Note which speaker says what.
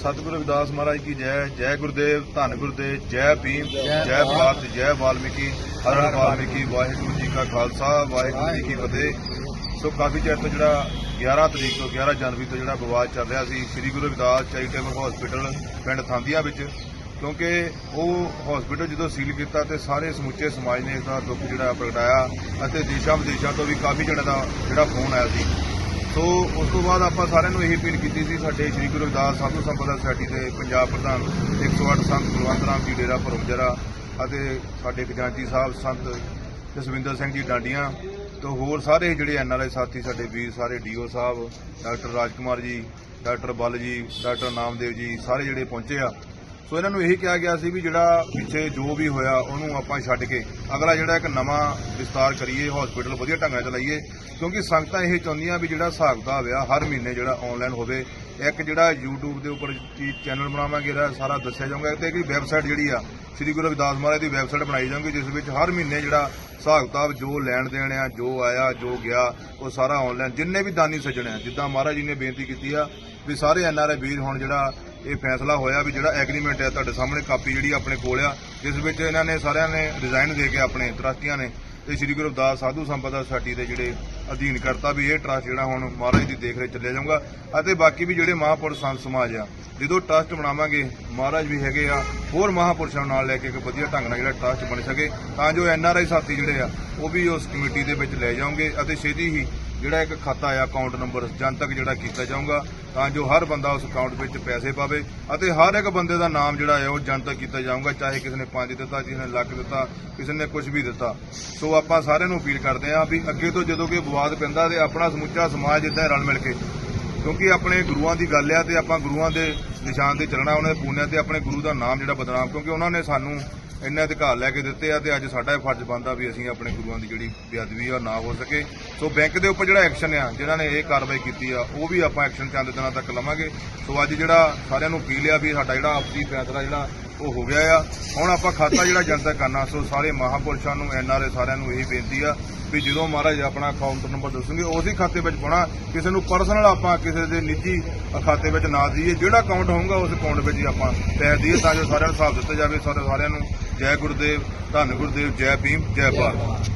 Speaker 1: ਸਤਿਗੁਰੂ ਰਵਿਦਾਸ ਮਹਾਰਾਜ ਕੀ ਜੈ ਜੈ ਗੁਰਦੇਵ ਧੰਨ ਗੁਰਦੇਵ ਜੈ ਭੀਮ ਜੈ ਭਾਰਤ। ਜੈ ਵਾਲਮੀਕੀ ਹਰ ਹਰ ਵਾਲਮੀਕੀ ਵਾਹਿਗੁਰੂ ਜੀ ਕਾ ਖਾਲਸਾ ਵਾਹਿਗੁਰੂ ਜੀ ਕੀ ਫਤਿਹ। ਸੋ ਕਾਫੀ ਚਿਰ ਤੋਂ ਜਿਹੜਾ 11 ਤਰੀਕ ਤੋਂ 11 ਜਨਵਰੀ ਤੋਂ ਜਿਹੜਾ ਵਿਵਾਦ ਚੱਲ ਰਿਹਾ ਸੀ ਸ੍ਰੀ ਗੁਰੂ ਰਵਿਦਾਸ ਚੈਰੀਟੇਬਲ ਹਸਪੀਟਲ ਪਿੰਡ ਥਾਂਦੀਆਂ ਵਿੱਚ ਕਿਉਂਕਿ ਉਹ ਹਸਪੀਟਲ ਜਦੋਂ ਸੀਲ ਕੀਤਾ ਤੇ ਸਾਰੇ ਸਮੁੱਚੇ ਸਮਾਜ ਨੇ ਇਸ ਦਾ ਦੁੱਖ ਜਿਹੜਾ ਪ੍ਰਗਟਾਇਆ ਅਤੇ ਦੇਸ਼ਾਂ ਵਿਦੇਸ਼ਾਂ ਤੋਂ ਵੀ ਕਾਫੀ ਜਣਿਆਂ ਦਾ ਜਿਹੜਾ ਫੋਨ ਆਇਆ ਸੀ। ਸੋ ਉਸ ਤੋਂ ਬਾਅਦ ਆਪਾਂ ਸਾਰਿਆਂ ਨੂੰ ਇਹ ਅਪੀਲ ਕੀਤੀ ਸੀ, ਸਾਡੇ ਸ੍ਰੀ ਗੁਰੂ ਰਵਿਦਾਸ ਸਾਧੂ ਸੰਪਦਾ ਸੋਸਾਇਟੀ ਦੇ ਪੰਜਾਬ ਪ੍ਰਧਾਨ 108 ਸੰਤ ਬਲਵੰਤ ਰਾਮ ਜੀ ਡੇਰਾ ਭਰਮਜਰਾ ਅਤੇ ਸਾਡੇ ਖਜ਼ਾਨਚੀ ਸਾਹਿਬ ਸੰਤ ਜਸਵਿੰਦਰ ਸਿੰਘ ਜੀ ਡਾਂਡੀਆਂ ਤੇ ਹੋਰ ਸਾਰੇ ਜਿਹੜੇ ਐਨਆਰਆਈ ਸਾਥੀ ਸਾਡੇ ਵੀਰ, ਸਾਰੇ ਡੀਓ ਸਾਹਿਬ, ਡਾਕਟਰ ਰਾਜਕੁਮਾਰ ਜੀ, ਡਾਕਟਰ ਬਲ ਜੀ, ਡਾਕਟਰ ਨਾਮਦੇਵ ਜੀ, ਸਾਰੇ ਜਿਹੜੇ ਪਹੁੰਚੇ ਆ ਸੋ ਇਹਨਾਂ ਨੂੰ ਇਹੀ ਕਿਹਾ ਗਿਆ ਸੀ ਵੀ ਜਿਹੜਾ ਪਿੱਛੇ ਜੋ ਵੀ ਹੋਇਆ, ਉਹਨੂੰ ਆਪਾਂ ਛੱਡ ਕੇ ਅਗਲਾ ਜਿਹੜਾ ਇੱਕ ਨਵਾਂ ਵਿਸਤਾਰ ਕਰੀਏ ਹਸਪੀਟਲ ਵਧੀਆ ਢੰਗ ਨਾਲ ਚਲਾਈਏ। ਕਿਉਂਕਿ ਸੰਗਤਾਂ ਇਹ ਚਾਹੁੰਦੀਆਂ ਵੀ ਜਿਹੜਾ ਹਿਸਾਬ ਕਿਤਾਬ ਆ, ਹਰ ਮਹੀਨੇ ਜਿਹੜਾ ਆਨਲਾਈਨ ਹੋਵੇ, ਇੱਕ ਜਿਹੜਾ YouTube ਦੇ ਉੱਪਰ ਚੈਨਲ ਬਣਾਵਾਂਗੇ ਜਿਹੜਾ ਸਾਰਾ ਦੱਸਿਆ ਜਾਊਗਾ। ਤੇ ਇੱਕ ਵੈਬਸਾਈਟ ਜਿਹੜੀ ਆ, ਸ੍ਰੀ ਗੁਰੂ ਰਵਿਦਾਸ ਮਹਾਰਾਜ ਦੀ ਵੈਬਸਾਈਟ ਬਣਾਈ ਜਾਊਗੀ, ਜਿਸ ਵਿੱਚ ਹਰ ਮਹੀਨੇ ਜਿਹੜਾ ਹਿਸਾਬ ਕਿਤਾਬ ਜੋ ਲੈਣ ਦੇਣ ਆ, ਜੋ ਆਇਆ, ਜੋ ਗਿਆ, ਉਹ ਸਾਰਾ ਆਨਲਾਈਨ ਜਿੰਨੇ ਵੀ ਦਾਨੀ ਸੱਜਣ ਆ, ਜਿੱਦਾਂ ਮਹਾਰਾਜ ਜੀ ਨੇ ਬੇਨਤੀ ਕੀਤੀ ਆ ਵੀ ਸਾਰੇ ਐਨਆਰਆਈ ਵੀਰ ਹੁਣ ਜਿਹੜਾ ਇਹ ਫੈਸਲਾ ਹੋਇਆ ਵੀ ਜਿਹੜਾ ਐਗਰੀਮੈਂਟ ਹੈ ਤੁਹਾਡੇ ਸਾਹਮਣੇ ਕਾਪੀ ਜਿਹੜੀ ਆਪਣੇ ਕੋਲ ਆ, ਜਿਸ ਵਿੱਚ ਇਹਨਾਂ ਨੇ ਸਾਰਿਆਂ ਨੇ ਰਿਜ਼ਾਈਨ ਦੇ ਕੇ ਆਪਣੇ ਟਰਸਟੀਆਂ ਨੇ ਤੇ ਸ੍ਰੀ ਗੁਰੂ ਰਵਿਦਾਸ ਸਾਧੂ ਸੰਪਦਾ ਸੁਸਾਇਟੀ ਦੇ ਜਿਹੜੇ ਅਧੀਨ ਕਰਤਾ ਵੀ ਇਹ ਟਰਸਟ ਜਿਹੜਾ ਹੁਣ ਮਹਾਰਾਜ ਦੀ ਦੇਖ ਰੇਖ ਚੱਲਿਆ ਜਾਊਗਾ ਅਤੇ ਬਾਕੀ ਵੀ ਜਿਹੜੇ ਮਹਾਂਪੁਰਸ਼ ਸੰਤ ਸਮਾਜ ਆ, ਜਦੋਂ ਟਰਸਟ ਬਣਾਵਾਂਗੇ, ਮਹਾਰਾਜ ਵੀ ਹੈਗੇ ਆ, ਹੋਰ ਮਹਾਂਪੁਰਸ਼ਾਂ ਨੂੰ ਨਾਲ ਲੈ ਕੇ ਇੱਕ ਵਧੀਆ ਢੰਗ ਨਾਲ ਜਿਹੜਾ ਟਰਸਟ ਬਣ ਸਕੇ, ਤਾਂ ਜੋ ਐੱਨ ਆਰ ਆਈ ਸਾਥੀ ਜਿਹੜੇ ਆ, ਉਹ ਵੀ ਉਸ ਕਮੇਟੀ ਦੇ ਵਿੱਚ ਲੈ ਜਾਓਗੇ ਅਤੇ ਛੇਤੀ ਹੀ ਜਿਹੜਾ ਇੱਕ ਖਾਤਾ ਆ ਅਕਾਊਂਟ ਨੰਬਰ ਜਨਤਕ ਜਿਹੜਾ ਕੀਤਾ ਜਾਊਗਾ ਤਾਂ ਜੋ ਹਰ ਬੰਦਾ ਉਸ ਅਕਾਊਂਟ ਵਿੱਚ ਪੈਸੇ ਪਾਵੇ ਅਤੇ ਹਰ ਇੱਕ ਬੰਦੇ ਦਾ ਨਾਮ ਜਿਹੜਾ ਹੈ ਉਹ ਜਨਤਕ ਕੀਤਾ ਜਾਊਗਾ, ਚਾਹੇ ਕਿਸੇ ਨੇ 5 ਦਿੱਤਾ, ਕਿਸੇ ਨੇ ਲੱਖ ਦਿੱਤਾ, ਕਿਸੇ ਨੇ ਕੁਝ ਵੀ ਦਿੱਤਾ। ਸੋ ਆਪਾਂ ਸਾਰਿਆਂ ਨੂੰ ਅਪੀਲ ਕਰਦੇ ਹਾਂ ਵੀ ਅੱਗੇ ਤੋਂ ਜਦੋਂ ਕੋਈ ਵਿਵਾਦ ਪੈਂਦਾ ਤੇ ਆਪਣਾ ਸਮੁੱਚਾ ਸਮਾਜ ਇਦਾਂ ਰਲ ਮਿਲ ਕੇ, ਕਿਉਂਕਿ ਆਪਣੇ ਗੁਰੂਆਂ ਦੀ ਗੱਲ ਆ ਤੇ ਆਪਾਂ ਗੁਰੂਆਂ ਦੇ ਨਿਸ਼ਾਨ ਤੇ ਚੱਲਣਾ, ਉਹਨਾਂ ਦੇ ਪੂਨਿਆਂ ਤੇ ਆਪਣੇ ਗੁਰੂ ਦਾ ਨਾਮ ਜਿਹੜਾ ਬਦਨਾਮ, ਕਿਉਂਕਿ ਉਹਨਾਂ ਨੇ ਸਾਨੂੰ ਇੰਨੇ ਅਧਿਕਾਰ ਲੈ ਕੇ ਦਿੱਤੇ ਆ ਤੇ ਅੱਜ ਸਾਡਾ ਇਹ ਫਰਜ਼ ਬਣਦਾ ਵੀ ਅਸੀਂ ਆਪਣੇ ਗੁਰੂਆਂ ਦੀ ਜਿਹੜੀ ਬੇਅਦਬੀ ਆ ਉਹ ਨਾ ਹੋ ਸਕੇ। ਸੋ ਬੈਂਕ ਦੇ ਉੱਪਰ ਜਿਹੜਾ ਐਕਸ਼ਨ ਆ ਜਿਨ੍ਹਾਂ ਨੇ ਇਹ ਕਾਰਵਾਈ ਕੀਤੀ ਆ, ਉਹ ਵੀ ਆਪਾਂ ਐਕਸ਼ਨ ਚੰਦ ਦਿਨਾਂ ਤੱਕ ਲਵਾਂਗੇ। ਸੋ ਅੱਜ ਜਿਹੜਾ ਸਾਰਿਆਂ ਨੂੰ ਅਪੀਲ ਆ ਵੀ ਸਾਡਾ ਜਿਹੜਾ ਆਪਸੀ ਫੈਸਲਾ, ਜਿਹੜਾ ਉਹ ਹੋ ਗਿਆ ਆ। ਹੁਣ ਆਪਾਂ ਖਾਤਾ ਜਿਹੜਾ ਜਨਤਾ ਕਰਨਾ, ਸੋ ਸਾਰੇ ਮਹਾਪੁਰਸ਼ਾਂ ਨੂੰ ਐਨਆਰਏ ਸਾਰਿਆਂ ਨੂੰ ਇਹੀ ਬੇਨਤੀ ਆ ਵੀ ਜਦੋਂ ਮਹਾਰਾਜ ਆਪਣਾ ਅਕਾਊਂਟ ਨੰਬਰ ਦੱਸਣਗੇ, ਉਸੇ ਖਾਤੇ ਵਿੱਚ ਪਾਉਣਾ। ਕਿਸੇ ਨੂੰ ਪਰਸਨਲ ਆਪਾਂ ਕਿਸੇ ਦੇ ਨਿੱਜੀ ਖਾਤੇ ਵਿੱਚ ਨਾ ਦਈਏ। ਜਿਹੜਾ ਅਕਾਊਂਟ ਹੋਊਗਾ, ਉਸ ਅਕਾਊਂਟ ਵਿੱਚ ਹੀ ਆਪਾਂ ਪੈਸੇ ਦਈਏ ਤਾਂ ਜੋ ਸਾਰਿਆਂ ਨੂੰ ਹਿਸਾਬ ਦਿੱਤਾ ਜਾਵੇ। ਸਾਰੇ ਸਾਰਿਆਂ ਨੂੰ ਜੈ ਗੁਰਦੇਵ, ਧੰਨ ਗੁਰਦੇਵ, ਜੈ ਭੀਮ, ਜੈ ਭਾਰਤ।